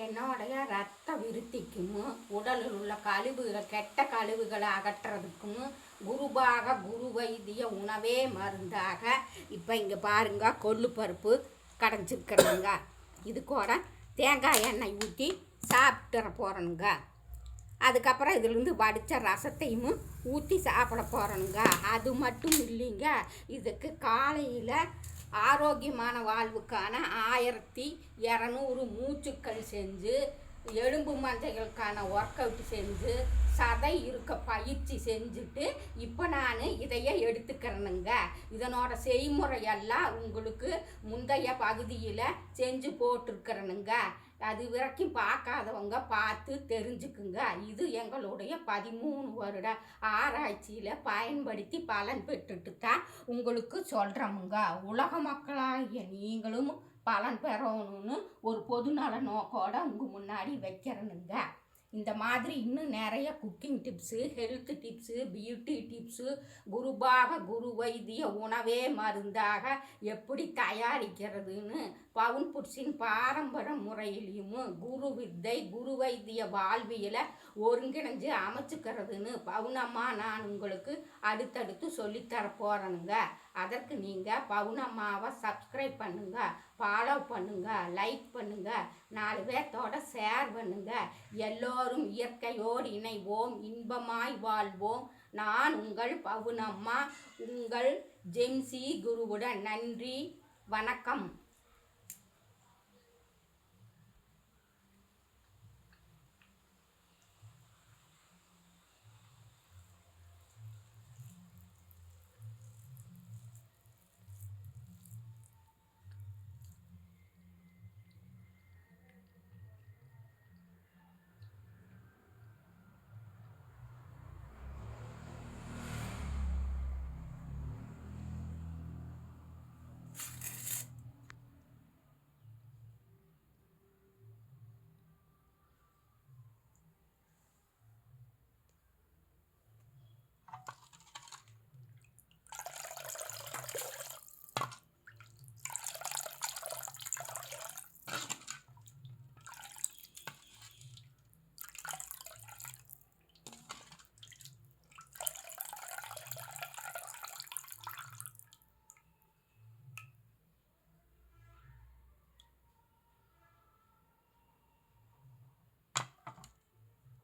என்னுடைய ரத்த விருத்திக்கும் உடலில் உள்ள கழிவுகள் கெட்ட கழிவுகளை அகற்றுறதுக்கும் குருபாக குரு வைத்திய உணவே மருந்தாக. இப்போ இங்கே பாருங்க கொள்ளு பருப்பு கடைஞ்சிருக்கிறேங்க இது கூட தேங்காய் எண்ணெய் ஊற்றி சாப்பிட்டுற போகிறேனுங்க அதுக்கப்புறம் இதுலேருந்து வடித்த ரசத்தையும் ஊற்றி சாப்பிட போகிறோனுங்க அது மட்டும் இல்லைங்க இதுக்கு காலையில் ஆரோக்கியமான வாழ்வுக்கான ஆயிரத்தி இரநூறு மூச்சுக்கள் செஞ்சு எலும்பு மஞ்சைகளுக்கான ஒர்க் அவுட் செஞ்சு சதை இருக்க பயிற்சி செஞ்சுட்டு இப்போ நான் இதையே எடுத்துக்கிறேனுங்க. இதனோட செய்முறையெல்லாம் உங்களுக்கு முந்தைய பகுதியில் செஞ்சு போட்டிருக்கிறேனுங்க. அது வரைக்கும் பார்க்காதவங்க பார்த்து தெரிஞ்சுக்குங்க. இது எங்களுடைய பதிமூணு வருட ஆராய்ச்சியில் பயன்படுத்தி பலன் பெற்றுட்டு தான் உங்களுக்கு சொல்கிறோமுங்க உலக மக்களாகிய நீங்களும் பலன் பெறணும்னு ஒரு பொதுநல நோக்கோட உங்கள் முன்னாடி வைக்கிறனுங்க இந்த மாதிரி இன்னும் நிறைய cooking tips health tips beauty tips குருபாக குரு வைத்திய உணவே மருந்தாக எப்படி தயாரிக்கிறதுன்னு பவுன் புட்ஸின் பாரம்பரிய முறையிலையும் குரு வித்தை குரு வைத்திய வாழ்வியலை ஒருங்கிணைஞ்சு அமைச்சுக்கிறதுன்னு பவுனம்மா நான் உங்களுக்கு அடுத்தடுத்து சொல்லித்தர போகிறேனுங்க அதற்கு நீங்கள் பவுனம்மாவை சப்ஸ்கிரைப் பண்ணுங்க ஃபாலோ பண்ணுங்க லைக் பண்ணுங்க நாலு பேர்த்தோட ஷேர் பண்ணுங்க. எல்லோரும் இயற்கையோடு இணைவோம் இன்பமாய் வாழ்வோம். நான் உங்கள் பவுனம்மா. உங்கள் ஜெம்சி குருவுடன் நன்றி. வணக்கம்.